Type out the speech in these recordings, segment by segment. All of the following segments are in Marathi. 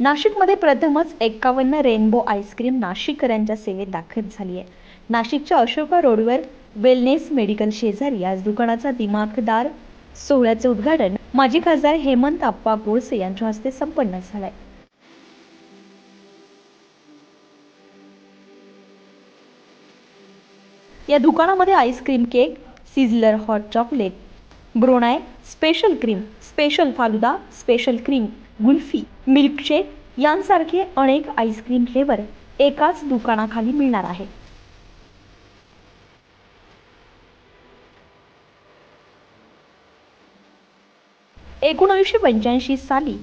नाशिकमध्ये प्रथमच एक्कावन्न रेनबो आईस्क्रीम नाशिककरांच्या सेवेत दाखल झाली आहे. नाशिकच्या अशोका रोडवर वेलनेस मेडिकल शेजारी आज दुकानाचा दिमाखदार सोहळ्याचे उद्घाटन माजी खासदार हेमंत आप्पा गोडसे यांच्या हस्ते संपन्न झालंय. या दुकानामध्ये ice cream cake sizzler hot chocolate brownie special cream special falooda special cream kulfi milkshake यांसारखे अनेक आईस्क्रीम फ्लेवर एकाच दुकानाखाली मिळणार आहे. एकोणीसशे पंच्याऐंशी साली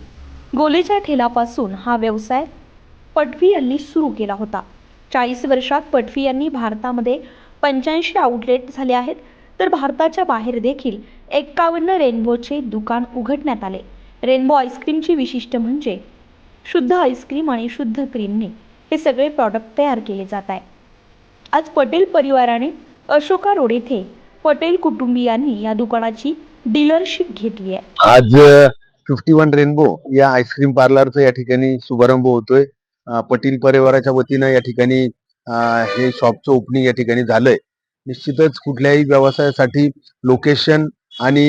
गोलेच्या ठेलापासून हा व्यवसाय पटवी यांनी सुरू केला होता. चाळीस वर्षात पटवी यांनी भारतामध्ये पंच्याऐंशी आउटलेट झाले आहेत तर भारताच्या बाहेर देखील एक्कावन्न रेनबोचे दुकान उघडण्यात आले. रेनबो आईस्क्रीमची विशिष्ट म्हणजे शुद्ध आईस्क्रीम आणि शुद्ध क्रीमने हे सगळे प्रॉडक्ट तयार केले जात आहे. आज पटेल परिवाराने अशोका रोड येथे पटेल कुटुंबियांनी या दुकानाची डीलरशिप घेतली आहे. आज फिफ्टी वन रेनबो या आईस्क्रीम पार्लरचा या ठिकाणी शुभारंभ होतोय. पटेल परिवाराच्या वतीनं या ठिकाणी हे शॉपचं ओपनिंग या ठिकाणी झालंय. निश्चितच कुठल्याही व्यवसायासाठी लोकेशन आणि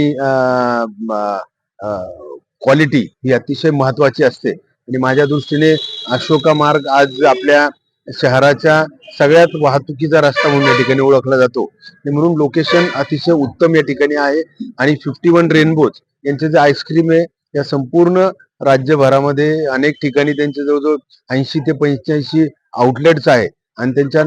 क्वालिटी ही अतिशय महत्वाची असते. आणि माझ्या दृष्टीने अशोका मार्ग आज आपल्या शहराच्या सगळ्यात वाहतुकीचा रस्ता म्हणून या ठिकाणी ओळखला जातो. आणि म्हणून लोकेशन अतिशय उत्तम या ठिकाणी आहे. आणि फिफ्टी वन रेनबोज यांचे जे आईस्क्रीम आहे या संपूर्ण राज्यभरामध्ये अनेक ठिकाणी त्यांचे जवळजवळ ऐंशी ते पंच्याऐंशी आउटलेट्स आहे आणि त्यांच्या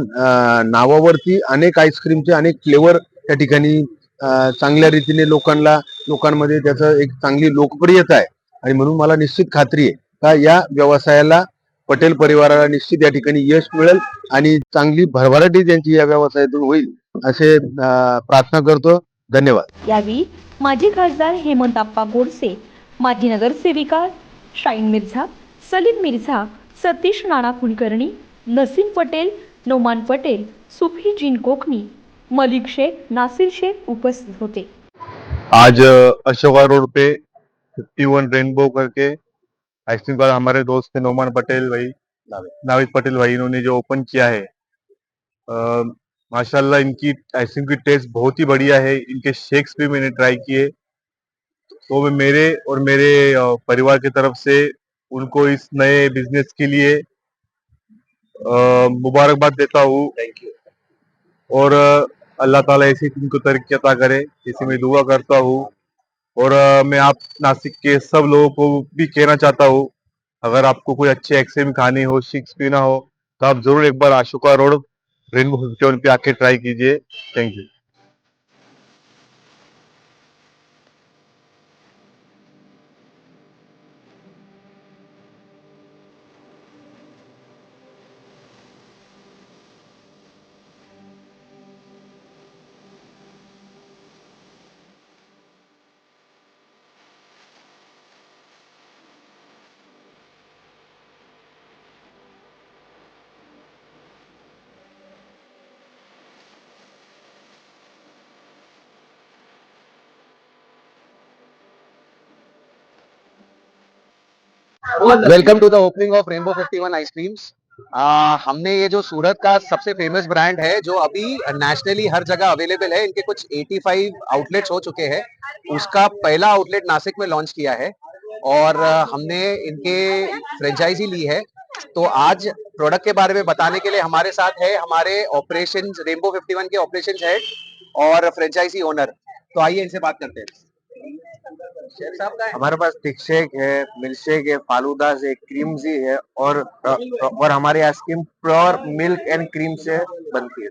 नावावरती अनेक आईस्क्रीमचे अनेक फ्लेवर त्या ठिकाणी चांगल्या रीतीने लोकांना लोकांमध्ये त्याचं एक चांगली लोकप्रियता आहे. आणि म्हणून मला निश्चित खात्री आहे का या व्यवसायाला पटेल परिवाराला निश्चित या ठिकाणी यश मिळेल आणि चांगली भरभराटी त्यांची या व्यवसायातून होईल असे प्रार्थना करतो. धन्यवाद. यावेळी माजी खासदार हेमंतप्पा गोडसे माजी नगरसेविका शाईन मिर्झा सलीम मिर्झा सतीश नाना कुलकर्णी नसीम पटेल नोमान पटेल सुफी जीन कोकणी मलिक शेख नासिर शेख उपस्थित होते. आज अशोका रोड पे 51 रेनबो करके आइसक्रीम का हमारे दोस्त थे नोमान पटेल भाई नाविद पटेल भाई इन्होंने जो ओपन किया है माशाल्लाह इनकी आइसक्रीम की टेस्ट बहुत ही बढ़िया है इनके शेक्स भी मैंने ट्राई किए। तो मैं मेरे और मेरे परिवार की तरफ़ से उनको इस नए बिज़नेस के लिए मुबारकबाद देता हूँ। थैंक यू और अल्लाह ताला ऐसी तुमको तरक्की अता करे इसी में दुआ करता हूँ। और मैं आप नासिक के सब लोगों को भी कहना चाहता हूँ, अगर आपको कोई अच्छे एक्से में खाने हो शिक्स पीना हो तो आप ज़रूर एक बार आशोका रोड रेनबो हॉस्पिटल पे आके ट्राई कीजिए। Thank you. Welcome to the opening of rainbow 51 ice creams हमने ये जो सूरत का सबसे फ़ेमस ब्रांड है, जो अभी नेशनली हर जगह अवेलेबल है, इनके कुछ 85 आउटलेट्स हो चुके हैं, उसका पहला आउटलेट नासिक में लॉन्च किया है और हमने इनके फ्रेंचाइजी ली है। तो आज प्रोडक्ट के बारे में बताने के लिए हमारे साथ है, हमारे ऑपरेशन रेनबो 51 के ऑपरेशन हेड और फ्रेंचाइजी ओनर तो आइए इनसे बात करते हैं। हमारे पास थिक शेक है मिल्क शेक है फालूदा है क्रीमजी है और और हमारी ice cream pure milk and cream से बनती है।